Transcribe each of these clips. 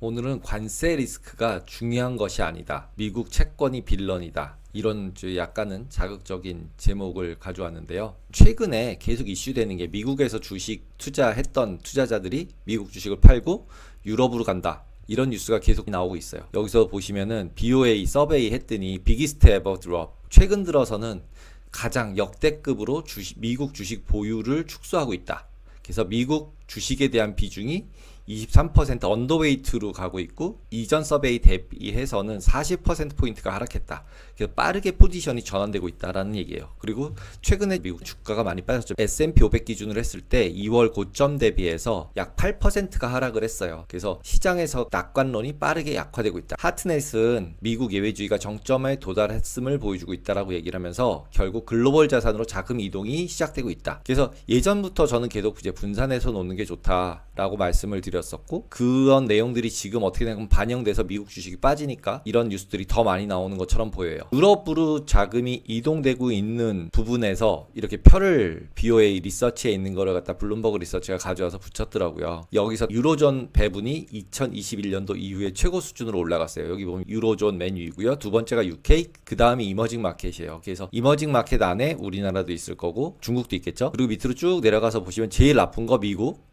오늘은 관세 리스크가 중요한 것이 아니다. 미국 채권이 빌런이다. 이런 좀 약간은 자극적인 제목을 가져왔는데요. 최근에 계속 이슈되는 게 미국에서 주식 투자했던 투자자들이 미국 주식을 팔고 유럽으로 간다. 이런 뉴스가 계속 나오고 있어요. 여기서 보시면은 BOA 서베이 했더니 비기스트 에버 드롭 최근 들어서는 가장 역대급으로 주식, 미국 주식 보유를 축소하고 있다. 그래서 미국 주식에 대한 비중이 23% 언더웨이트로 가고 있고 이전 서베이 대비해서는 40%포인트가 하락했다. 그래서 빠르게 포지션이 전환되고 있다라는 얘기예요. 그리고 최근에 미국 주가가 많이 빠졌죠. S&P 500 기준으로 했을 때 2월 고점 대비해서 약 8%가 하락을 했어요. 그래서 시장에서 낙관론이 빠르게 약화되고 있다. 하트넷은 미국 예외주의가 정점에 도달했음을 보여주고 있다라고 얘기를 하면서 결국 글로벌 자산으로 자금 이동이 시작되고 있다. 그래서 예전부터 저는 계속 이제 분산해서 놓는 게 좋다라고 말씀을 드렸 었고 그런 내용들이 지금 어떻게 보면 반영돼서 미국 주식이 빠지니까 이런 뉴스들이 더 많이 나오는 것처럼 보여요. 유럽으로 자금이 이동되고 있는 부분에서 이렇게 표를 BOA 리서치에 있는 거를 갖다 블룸버그 리서치가 가져와서 붙였더라고요. 여기서 유로존 배분이 2021년도 이후에 최고 수준으로 올라갔어요. 여기 보면 유로존 메뉴이고요. 두 번째가 UK, 그 다음이 이머징 마켓이에요. 그래서 이머징 마켓 안에 우리나라도 있을 거고 중국도 있겠죠. 그리고 밑으로 쭉 내려가서 보시면 제일 나쁜 거 미국,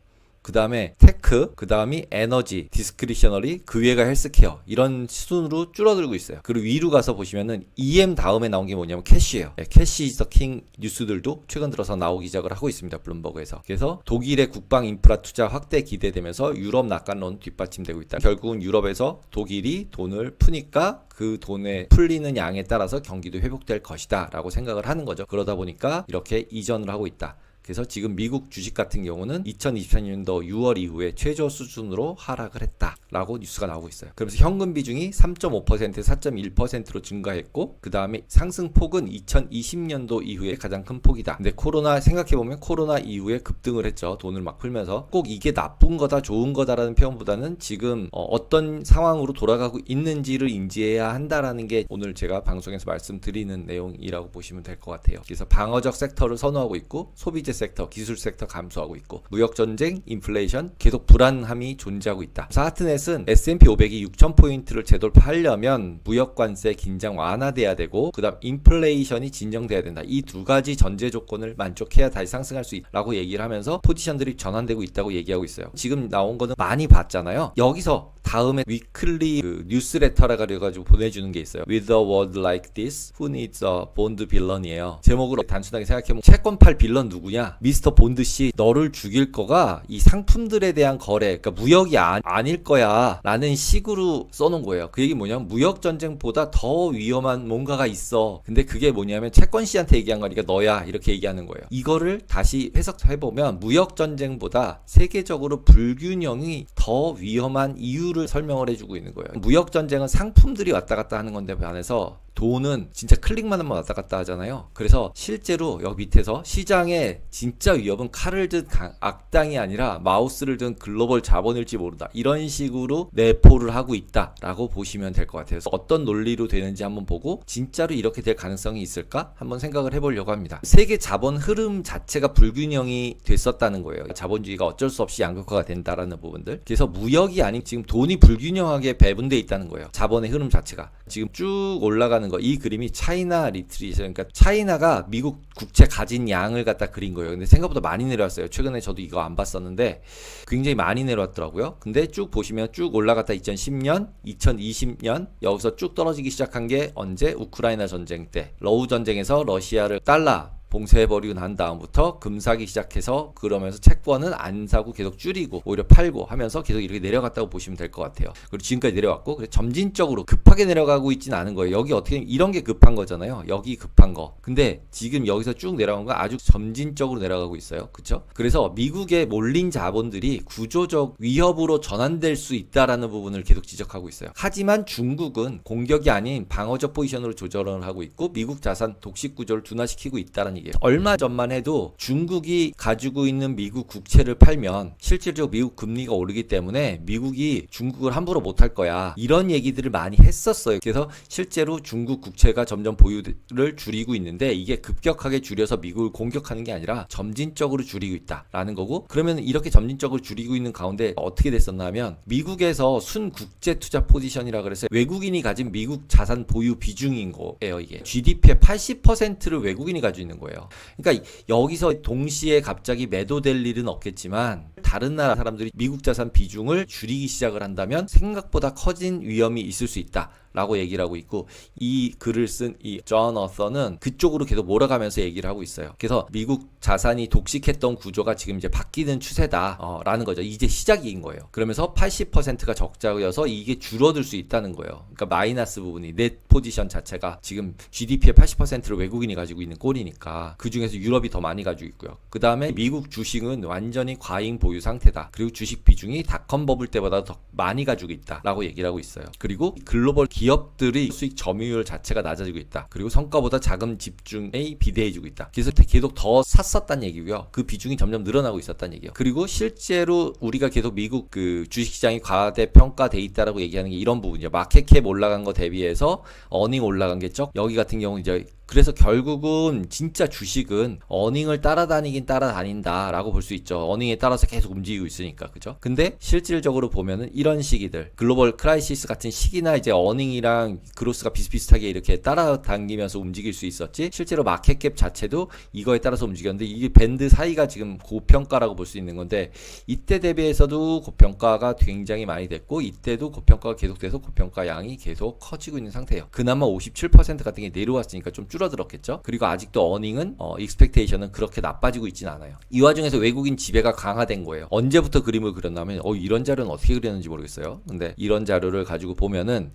그 다음에 테크, 그 다음이 에너지, 디스크리셔너리, 그 위에가 헬스케어 이런 수준으로 줄어들고 있어요. 그리고 위로 가서 보시면은 EM 다음에 나온 게 뭐냐면 캐시예요. 네, 캐시 이즈 킹 뉴스들도 최근 들어서 나오기 시작을 하고 있습니다. 블룸버그에서. 그래서 독일의 국방 인프라 투자 확대 기대되면서 유럽 낙관론 뒷받침되고 있다. 결국은 유럽에서 독일이 돈을 푸니까 그 돈에 풀리는 양에 따라서 경기도 회복될 것이다 라고 생각을 하는 거죠. 그러다 보니까 이렇게 이전을 하고 있다. 그래서 지금 미국 주식 같은 경우는 2024년도 6월 이후에 최저 수준으로 하락을 했다라고 뉴스가 나오고 있어요. 그러면서 현금 비중이 3.5%에서 4.1%로 증가했고 그 다음에 상승 폭은 2020년도 이후에 가장 큰 폭이다. 근데 코로나 생각해 보면 코로나 이후에 급등을 했죠. 돈을 막 풀면서 꼭 이게 나쁜 거다, 좋은 거다라는 표현보다는 지금 어, 떤 상황으로 돌아가고 있는지를 인지해야 한다라는 게 오늘 제가 방송에서 말씀드리는 내용이라고 보시면 될 것 같아요. 그래서 방어적 섹터를 선호하고 있고 소비재 섹터, 기술 섹터 감소하고 있고 무역 전쟁, 인플레이션 계속 불안함이 존재하고 있다. 하트넷은 S&P 500이 6천 포인트를 재돌파하려면 무역 관세 긴장 완화돼야 되고 그다음 인플레이션이 진정돼야 된다. 이 두 가지 전제 조건을 만족해야 다시 상승할 수 있다라고 얘기를 하면서 포지션들이 전환되고 있다고 얘기하고 있어요. 지금 나온 거는 많이 봤잖아요. 여기서 다음에 위클리 그 뉴스레터라 가지고 보내주는 게 있어요. With a world like this, who needs a bond 빌런이에요. 제목으로 단순하게 생각해보면 채권 팔 빌런 누구냐? 미스터 본드 씨, 너를 죽일 거가 이 상품들에 대한 거래, 그러니까 무역이 아, 아닐 거야. 라는 식으로 써놓은 거예요. 그 얘기 뭐냐면 무역 전쟁보다 더 위험한 뭔가가 있어. 근데 그게 뭐냐면 채권 씨한테 얘기한 거니까 너야. 이렇게 얘기하는 거예요. 이거를 다시 해석해보면 무역 전쟁보다 세계적으로 불균형이 더 위험한 이유를 설명을 해주고 있는 거예요. 무역 전쟁은 상품들이 왔다 갔다 하는 건데 반해서 돈은 진짜 클릭만 하면 왔다 갔다 하잖아요. 그래서 실제로 여기 밑에서 시장에 진짜 위협은 칼을 든 강- 악당이 아니라 마우스를 든 글로벌 자본일지 모른다. 이런 식으로 내포를 하고 있다라고 보시면 될 것 같아요. 어떤 논리로 되는지 한번 보고 진짜로 이렇게 될 가능성이 있을까 한번 생각을 해보려고 합니다. 세계 자본 흐름 자체가 불균형이 됐었다는 거예요. 자본주의가 어쩔 수 없이 양극화가 된다라는 부분들. 그래서 무역이 아닌 지금 돈이 불균형하게 배분돼 있다는 거예요. 자본의 흐름 자체가 지금 쭉 올라가는 거. 이 그림이 차이나 리트리죠. 그러니까 차이나가 미국 국채 가진 양을 갖다 그린 거예요. 근데 생각보다 많이 내려왔어요. 최근에 저도 이거 안 봤었는데 굉장히 많이 내려왔더라고요. 근데 쭉 보시면 쭉 올라갔다 2010년, 2020년 여기서 쭉 떨어지기 시작한 게 언제 우크라이나 전쟁 때 러우 전쟁에서 러시아를 달러 봉쇄해버리고 난 다음부터 금 사기 시작해서 그러면서 채권은 안 사고 계속 줄이고 오히려 팔고 하면서 계속 이렇게 내려갔다고 보시면 될 것 같아요. 그리고 지금까지 내려왔고 그래서 점진적으로 급하게 내려가고 있지는 않은 거예요. 여기 어떻게 이런 게 급한 거잖아요. 여기 급한 거. 근데 지금 여기서 쭉 내려간 건 아주 점진적으로 내려가고 있어요. 그렇죠? 그래서 미국의 몰린 자본들이 구조적 위협으로 전환될 수 있다라는 부분을 계속 지적하고 있어요. 하지만 중국은 공격이 아닌 방어적 포지션으로 조절을 하고 있고 미국 자산 독식 구조를 둔화시키고 있다는 얘기 얘기예요. 얼마 전만 해도 중국이 가지고 있는 미국 국채를 팔면 실질적으로 미국 금리가 오르기 때문에 미국이 중국을 함부로 못할 거야. 이런 얘기들을 많이 했었어요. 그래서 실제로 중국 국채가 점점 보유를 줄이고 있는데 이게 급격하게 줄여서 미국을 공격하는 게 아니라 점진적으로 줄이고 있다라는 거고 그러면 이렇게 점진적으로 줄이고 있는 가운데 어떻게 됐었나 하면 미국에서 순 국제 투자 포지션이라 그래서 외국인이 가진 미국 자산 보유 비중인 거예요, 이게. GDP의 80%를 외국인이 가지고 있는 거예요. 그러니까 여기서 동시에 갑자기 매도될 일은 없겠지만 다른 나라 사람들이 미국 자산 비중을 줄이기 시작을 한다면 생각보다 커진 위험이 있을 수 있다. 라고 얘기를 하고 있고 이 글을 쓴 이 존 어서는 그쪽으로 계속 몰아가면서 얘기를 하고 있어요. 그래서 미국 자산이 독식했던 구조가 지금 이제 바뀌는 추세다 어, 라는 거죠. 이제 시작인 거예요. 그러면서 80%가 적자여서 이게 줄어들 수 있다는 거예요. 그러니까 마이너스 부분이 넷 포지션 자체가 지금 GDP의 80%를 외국인이 가지고 있는 꼴이니까 그 중에서 유럽이 더 많이 가지고 있고요. 그 다음에 미국 주식은 완전히 과잉 보유 상태다. 그리고 주식 비중이 닷컴 버블 때보다 더 많이 가지고 있다라고 얘기를 하고 있어요. 그리고 글로벌 기 업들의 수익 점유율 자체가 낮아지고 있다. 그리고 성과보다 자금 집중에 비대해지고 있다. 그래서 계속 더 샀었다는 얘기고요. 그 비중이 점점 늘어나고 있었다는 얘기예요. 그리고 실제로 우리가 계속 미국 그 주식시장이 과대 평가돼 있다라고 얘기하는 게 이런 부분이죠. 마켓캡 올라간 거 대비해서 어닝 올라간 게 적. 여기 같은 경우 이제 그래서 결국은 진짜 주식은 어닝을 따라다니긴 따라다닌다라고 볼 수 있죠. 어닝에 따라서 계속 움직이고 있으니까. 그죠? 근데 실질적으로 보면은 이런 시기들, 글로벌 크라이시스 같은 시기나 이제 어닝이 랑 그로스가 비슷비슷하게 이렇게 따라당기면서 움직일 수 있었지. 실제로 마켓캡 자체도 이거에 따라서 움직였는데 이게 밴드 사이가 지금 고평가라고 볼 수 있는 건데 이때 대비해서도 고평가가 굉장히 많이 됐고 이때도 고평가가 계속돼서 고평가 양이 계속 커지고 있는 상태예요. 그나마 57% 같은 게 내려왔으니까 좀 줄어들었겠죠. 그리고 아직도 어닝은 어, 익스펙테이션은 그렇게 나빠지고 있진 않아요. 이 와중에서 외국인 지배가 강화된 거예요. 언제부터 그림을 그렸냐면 어 이런 자료는 어떻게 그렸는지 모르겠어요. 근데 이런 자료를 가지고 보면은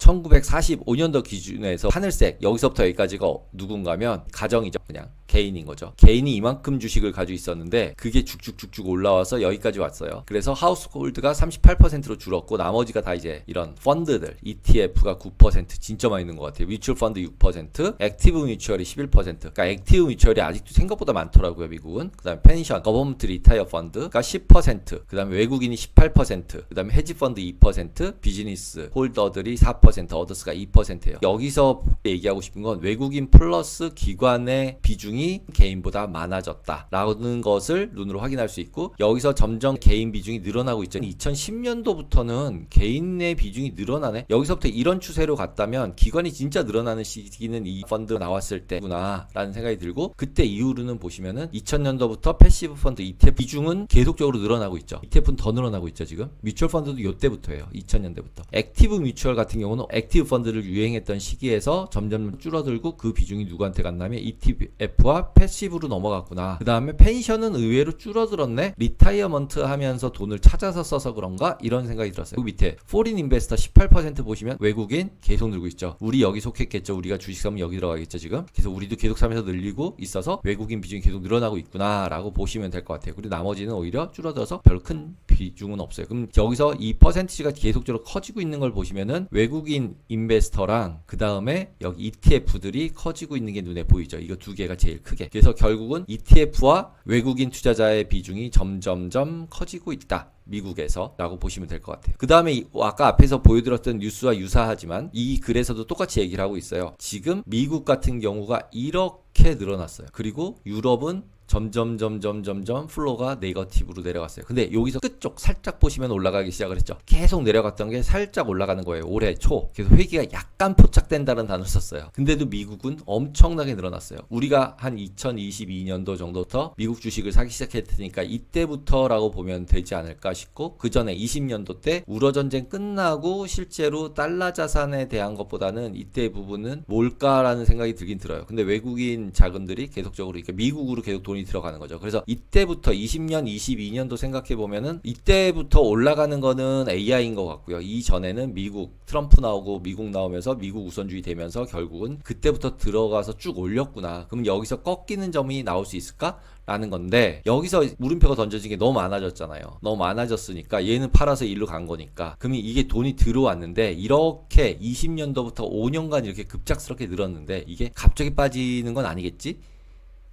1945년도 기준에서 하늘색 여기서부터 여기까지가 누군가면 가정이죠. 그냥 개인인 거죠. 개인이 이만큼 주식을 가지고 있었는데 그게 쭉쭉쭉쭉 올라와서 여기까지 왔어요. 그래서 하우스홀드가 38%로 줄었고 나머지가 다 이제 이런 펀드들 ETF가 9% 진짜 많이 있는 것 같아요. 뮤추얼 펀드 6%, 액티브 뮤추얼이 11%. 그러니까 액티브 뮤추얼이 아직도 생각보다 많더라고요, 미국은. 그다음에 펜션, 거버먼트 리타이어 펀드가 10%, 그다음에 외국인이 18%, 그다음에 헤지 펀드 2%, 비즈니스 홀더들이 4%, 어더스가 2%예요. 여기서 얘기하고 싶은 건 외국인 플러스 기관의 비중이 개인보다 많아졌다라는 것을 눈으로 확인할 수 있고 여기서 점점 개인 비중이 늘어나고 있죠. 2010년도부터는 개인의 비중이 늘어나네. 여기서부터 이런 추세로 갔다면 기관이 진짜 늘어나는 시기는 이 펀드 나왔을 때구나라는 생각이 들고 그때 이후로는 보시면은 2000년도부터 패시브 펀드 ETF 비중은 계속적으로 늘어나고 있죠. ETF는 더 늘어나고 있죠 지금. 뮤추얼 펀드도 이때부터예요. 2000년대부터. 액티브 뮤추얼 같은 경우는 액티브 펀드를 유행했던 시기에서 점점 줄어들고 그 비중이 누구한테 갔냐면 ETF 와 패시브로 넘어갔구나. 그 다음에 펜션은 의외로 줄어들었네. 리타이어먼트 하면서 돈을 찾아서 써서 그런가 이런 생각이 들었어요. 그 밑에 포린 인베스터 18% 보시면 외국인 계속 늘고 있죠. 우리 여기 속했겠죠. 우리가 주식 사면 여기 들어가겠죠 지금. 그래서 우리도 계속 사면서 늘리고 있어서 외국인 비중이 계속 늘어나고 있구나라고 보시면 될 것 같아요. 그리고 나머지는 오히려 줄어들어서 별 큰 비중은 없어요. 그럼 여기서 이 퍼센티지가 계속적으로 커지고 있는 걸 보시면은 외국인 인베스터랑 그 다음에 여기 ETF들이 커지고 있는 게 눈에 보이죠. 이거 두 개가 제일 크게. 그래서 결국은 ETF와 외국인 투자자의 비중이 점점점 커지고 있다. 미국에서라고 보시면 될 것 같아요. 그 다음에 아까 앞에서 보여드렸던 뉴스와 유사하지만 이 글에서도 똑같이 얘기를 하고 있어요. 지금 미국 같은 경우가 이렇게 늘어났어요. 그리고 유럽은 점점 점점 점점 플로가 네거티브로 내려갔어요. 근데 여기서 끝쪽 살짝 보시면 올라가기 시작을 했죠. 계속 내려갔던 게 살짝 올라가는 거예요. 올해 초. 그래서 회기가 약간 포착된다는 단어를 썼어요. 근데도 미국은 엄청나게 늘어났어요. 우리가 한 2022년도 정도부터 미국 주식을 사기 시작했으니까 이때부터라고 보면 되지 않을까 싶고 그 전에 20년도 때 우러 전쟁 끝나고 실제로 달러 자산에 대한 것보다는 이때 부분은 뭘까라는 생각이 들긴 들어요. 근데 외국인 자금들이 계속적으로 이렇게 미국으로 계속 돈이 들어가는 거죠. 그래서 이때부터 20년, 22년도 생각해 보면은 이때부터 올라가는 거는 AI인 것 같고요. 이 전에는 미국 트럼프 나오고 미국 나오면서 미국 우선주의 되면서 결국은 그때부터 들어가서 쭉 올렸구나. 그럼 여기서 꺾이는 점이 나올 수 있을까? 라는 건데 여기서 물음표가 던져진 게 너무 많아졌잖아요. 너무 많아졌으니까 얘는 팔아서 일로 간 거니까. 그러면 이게 돈이 들어왔는데 이렇게 20년도부터 5년간 이렇게 급작스럽게 늘었는데 이게 갑자기 빠지는 건 아니겠지?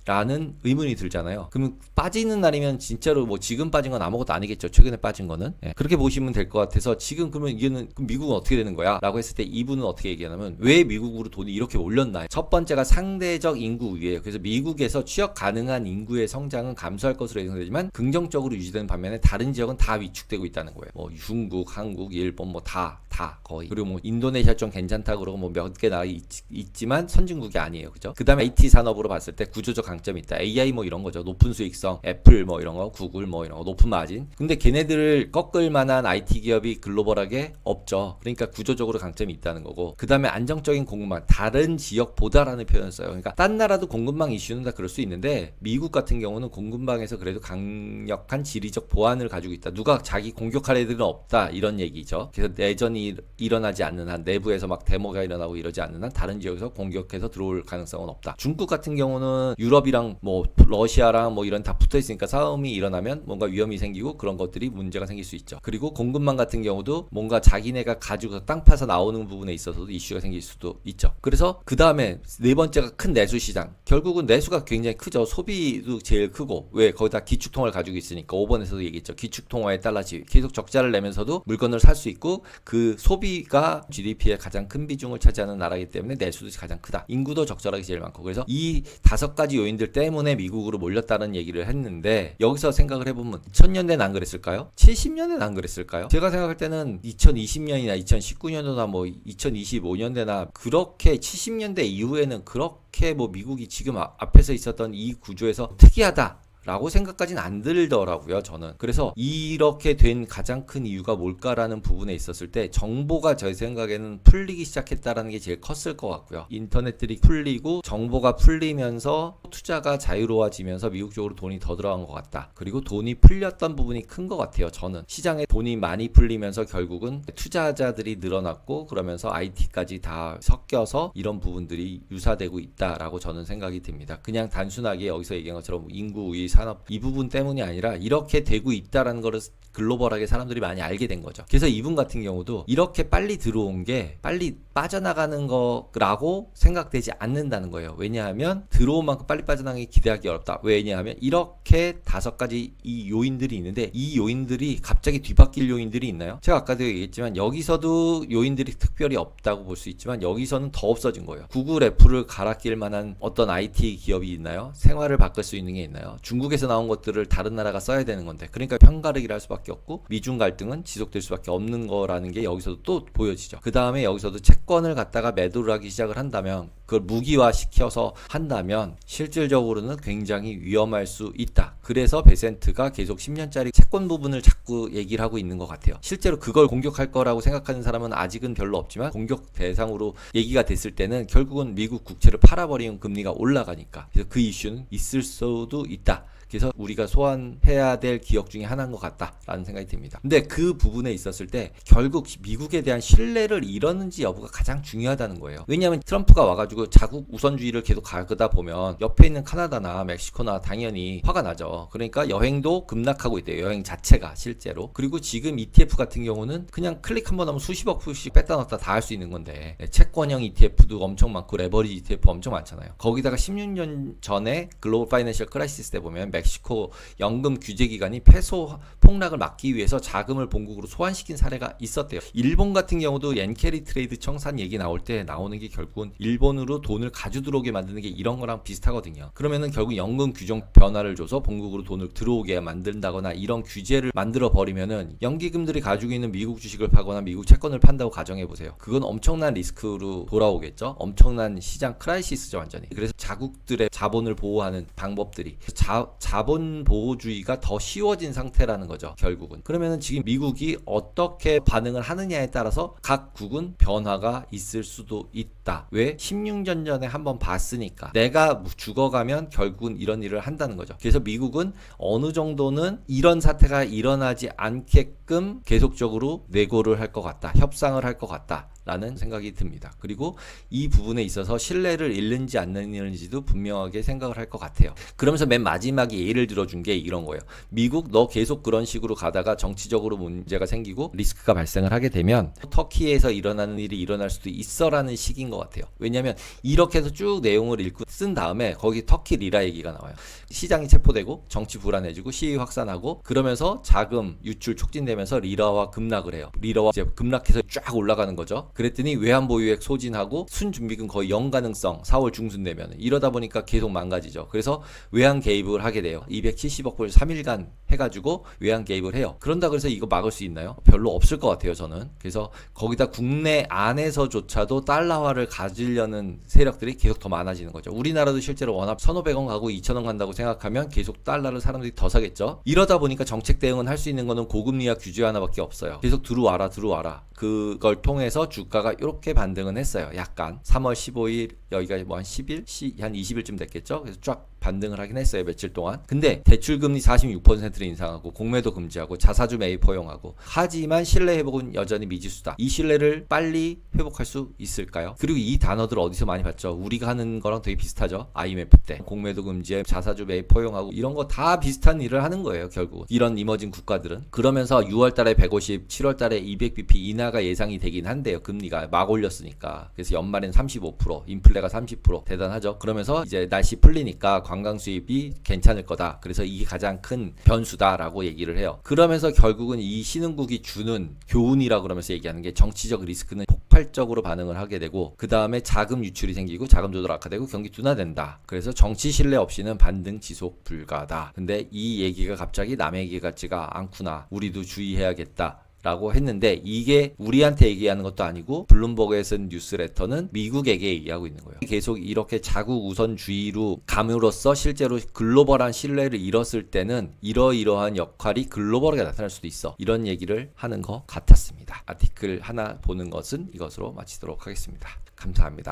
라는 의문이 들잖아요. 그러면 빠지는 날이면 진짜로 뭐 지금 빠진 건 아무것도 아니겠죠. 최근에 빠진 거는. 예, 그렇게 보시면 될 것 같아서 지금 그러면 그럼 미국은 어떻게 되는 거야? 라고 했을 때 이분은 어떻게 얘기하냐면 왜 미국으로 돈이 이렇게 올렸나? 첫 번째가 상대적 인구 위에요. 그래서 미국에서 취업 가능한 인구의 성장은 감소할 것으로 예상되지만 긍정적으로 유지되는 반면에 다른 지역은 다 위축되고 있다는 거예요. 뭐 중국, 한국, 일본 뭐 다 다 거의 그리고 뭐 인도네시아 좀 괜찮다 그러고 뭐 몇 개 나라 있, 있지만 선진국이 아니에요. 그죠? 그다음에 IT 산업으로 봤을 때 구조적 강점이 있다. AI 뭐 이런 거죠. 높은 수익성, 애플 뭐 이런 거, 구글 뭐 이런 거, 높은 마진. 근데 걔네들을 꺾을 만한 IT 기업이 글로벌하게 없죠. 그러니까 구조적으로 강점이 있다는 거고. 그다음에 안정적인 공급망, 다른 지역보다라는 표현을 써요. 그러니까 딴 나라도 공급망 이슈는 다 그럴 수 있는데 미국 같은 경우는 공급망에서 그래도 강력한 지리적 보안을 가지고 있다. 누가 자기 공격할 애들은 없다 이런 얘기죠. 그래서 내전이 일어나지 않는 한 내부에서 막 데모가 일어나고 이러지 않는 한 다른 지역에서 공격해서 들어올 가능성은 없다. 중국 같은 경우는 유럽이랑 뭐 러시아랑 뭐 이런 다 붙어 있으니까 싸움이 일어나면 뭔가 위험이 생기고 그런 것들이 문제가 생길 수 있죠. 그리고 공급망 같은 경우도 뭔가 자기네가 가지고 땅 파서 나오는 부분에 있어서도 이슈가 생길 수도 있죠. 그래서 그 다음에 네 번째가 큰 내수 시장. 결국은 내수가 굉장히 크죠. 소비도 제일 크고 왜 거기다 기축통화를 가지고 있으니까 5번에서도 얘기했죠. 기축통화에 달러지 계속 적자를 내면서도 물건을 살 수 있고 그 소비가 GDP의 가장 큰 비중을 차지하는 나라이기 때문에 내수도 가장 크다. 인구도 적절하게 제일 많고 그래서 이 다섯 가지 요인들 때문에 미국으로 몰렸다는 얘기를 했는데 여기서 생각을 해보면 2000년대는 안 그랬을까요? 70년대는 안 그랬을까요? 제가 생각할 때는 2020년이나 2019년도나 뭐 2025년대나 그렇게 70년대 이후에는 그렇게 뭐 미국이 지금 아- 앞에서 있었던 이 구조에서 특이하다. 라고 생각까지는 안 들더라고요, 저는. 그래서 이렇게 된 가장 큰 이유가 뭘까라는 부분에 있었을 때 정보가 제 생각에는 풀리기 시작했다라는 게 제일 컸을 것 같고요. 인터넷들이 풀리고 정보가 풀리면서 투자가 자유로워지면서 미국 쪽으로 돈이 더 들어간 것 같다. 그리고 돈이 풀렸던 부분이 큰 것 같아요, 저는. 시장에 돈이 많이 풀리면서 결국은 투자자들이 늘어났고 그러면서 IT까지 다 섞여서 이런 부분들이 유사되고 있다라고 저는 생각이 듭니다. 그냥 단순하게 여기서 얘기한 것처럼 인구 우위 산업 이 부분 때문이 아니라 이렇게 되고 있다라는 거를 글로벌하게 사람들이 많이 알게 된 거죠. 그래서 이분 같은 경우도 이렇게 빨리 들어온 게 빨리 빠져나가는 거라고 생각되지 않는다는 거예요. 왜냐하면 들어온 만큼 빨리 빠져나가기 기대하기 어렵다. 왜냐하면 이렇게 다섯 가지 이 요인들이 있는데 이 요인들이 갑자기 뒤바뀔 요인들이 있나요? 제가 아까도 얘기했지만 여기서도 요인들이 특별히 없다고 볼 수 있지만 여기서는 더 없어진 거예요. 구글, 애플을 갈아낄 만한 어떤 IT 기업이 있나요? 생활을 바꿀 수 있는 게 있나요? 중국에서 나온 것들을 다른 나라가 써야 되는 건데 그러니까 편가르기를 할 수밖에 없고 미중 갈등은 지속될 수밖에 없는 거라는 게 여기서도 또 보여지죠. 그 다음에 여기서도 채권을 갖다가 매도를 하기 시작을 한다면 그걸 무기화 시켜서 한다면 실질적으로는 굉장히 위험할 수 있다. 그래서 베센트가 계속 10년짜리 채권 부분을 자꾸 얘기를 하고 있는 것 같아요. 실제로 그걸 공격할 거라고 생각하는 사람은 아직은 별로 없지만 공격 대상으로 얘기가 됐을 때는 결국은 미국 국채를 팔아버리면 금리가 올라가니까 그래서 그 이슈는 있을 수도 있다. 그래서 우리가 소환해야 될 기억 중에 하나인 것 같다라는 생각이 듭니다. 근데 그 부분에 있었을 때 결국 미국에 대한 신뢰를 잃었는지 여부가 가장 중요하다는 거예요. 왜냐하면 트럼프가 와가지고 자국 우선주의를 계속 가다 보면 옆에 있는 카나다나 멕시코나 당연히 화가 나죠. 그러니까 여행도 급락하고 있대요. 여행 자체가 실제로. 그리고 지금 ETF 같은 경우는 그냥 클릭 한 번 하면 수십억 푸씩 뺐다 넣었다 다 할 수 있는 건데 네, 채권형 ETF도 엄청 많고 레버리지 ETF 엄청 많잖아요. 거기다가 16년 전에 글로벌 파이낸셜 크라이시스 때 보면 멕시코 연금 규제 기관이 페소 폭락을 막기 위해서 자금을 본국으로 소환시킨 사례가 있었대요. 일본 같은 경우도 엔캐리 트레이드 청산 얘기 나올 때 나오는 게 결국은 일본으로 돈을 가져 들어오게 만드는 게 이런 거랑 비슷하거든요. 그러면은 결국 연금 규정 변화를 줘서 본국으로 돈을 들어오게 만든다거나 이런 규제를 만들어 버리면은 연기금들이 가지고 있는 미국 주식을 파거나 미국 채권을 판다고 가정해 보세요. 그건 엄청난 리스크로 돌아오겠죠. 엄청난 시장 크라이시스죠 완전히. 그래서 자국들의 자본을 보호하는 방법들이 자, 자본 보호주의가 더 쉬워진 상태라는 거죠. 결국은. 그러면은 지금 미국이 어떻게 반응을 하느냐에 따라서 각 국은 변화가 있을 수도 있다. 왜? 16년 전에 한번 봤으니까. 내가 죽어가면 결국은 이런 일을 한다는 거죠. 그래서 미국은 어느 정도는 이런 사태가 일어나지 않게끔 계속적으로 내고를 할 것 같다. 협상을 할 것 같다. 라는 생각이 듭니다. 그리고 이 부분에 있어서 신뢰를 잃는지 안 잃는지도 분명하게 생각을 할 것 같아요. 그러면서 맨 마지막에 예를 들어준 게 이런 거예요. 미국 너 계속 그런 식으로 가다가 정치적으로 문제가 생기고 리스크가 발생을 하게 되면 터키에서 일어나는 일이 일어날 수도 있어라는 식인 것 같아요. 왜냐하면 이렇게 해서 쭉 내용을 읽고 쓴 다음에 거기 터키 리라 얘기가 나와요. 시장이 체포되고 정치 불안해지고 시위 확산하고 그러면서 자금 유출 촉진되면서 리라와 급락을 해요. 리라와 이제 급락해서 쫙 올라가는 거죠. 그랬더니 외환 보유액 소진하고 순준비금 거의 0 가능성 4월 중순 되면 이러다 보니까 계속 망가지죠. 그래서 외환 개입을 하게 돼요. 270억 불 3일간 해가지고 외환 개입을 해요. 그런다 그래서 이거 막을 수 있나요? 별로 없을 것 같아요. 저는. 그래서 거기다 국내 안에서조차도 달러화를 가지려는 세력들이 계속 더 많아지는 거죠. 우리나라도 실제로 워낙 1,500원 가고 2,000원 간다고 생각하면 계속 달러를 사람들이 더 사겠죠. 이러다 보니까 정책 대응은 할 수 있는 거는 고금리와 규제 하나밖에 없어요. 계속 들어와라 들어와라. 그걸 통해서 주 가가 이렇게 반등은 했어요. 약간 3월 15일 여기가 뭐 한 10일, 시- 한 20일쯤 됐겠죠. 그래서 쫙 반등을 하긴 했어요 며칠 동안. 근데 대출 금리 46%를 인상하고 공매도 금지하고 자사주 매입 허용하고 하지만 신뢰 회복은 여전히 미지수다. 이 신뢰를 빨리 회복할 수 있을까요? 그리고 이 단어들 어디서 많이 봤죠? 우리가 하는 거랑 되게 비슷하죠. IMF 때 공매도 금지에 자사주 매입 허용하고 이런 거 다 비슷한 일을 하는 거예요 결국. 이런 이머징 국가들은 그러면서 6월 달에 150, 7월 달에 200bp 인하가 예상이 되긴 한데요. 금리가 막 올렸으니까 그래서 연말엔 35%, 인플레가 30% 대단하죠. 그러면서 이제 날씨 풀리니까 관광 수입이 괜찮을 거다. 그래서 이게 가장 큰 변수다라고 얘기를 해요. 그러면서 결국은 이 신흥국이 주는 교훈이라 그러면서 얘기하는 게 정치적 리스크는 폭발적으로 반응을 하게 되고 그 다음에 자금 유출이 생기고 자금 조달 악화되고 경기 둔화된다. 그래서 정치 신뢰 없이는 반등 지속 불가다. 근데 이 얘기가 갑자기 남의 얘기 같지가 않구나. 우리도 주의해야겠다. 라고 했는데 이게 우리한테 얘기하는 것도 아니고 블룸버그에 쓴 뉴스레터는 미국에게 얘기하고 있는 거예요. 계속 이렇게 자국 우선주의로 감으로써 실제로 글로벌한 신뢰를 잃었을 때는 이러이러한 역할이 글로벌하게 나타날 수도 있어. 이런 얘기를 하는 것 같았습니다. 아티클 하나 보는 것은 이것으로 마치도록 하겠습니다. 감사합니다.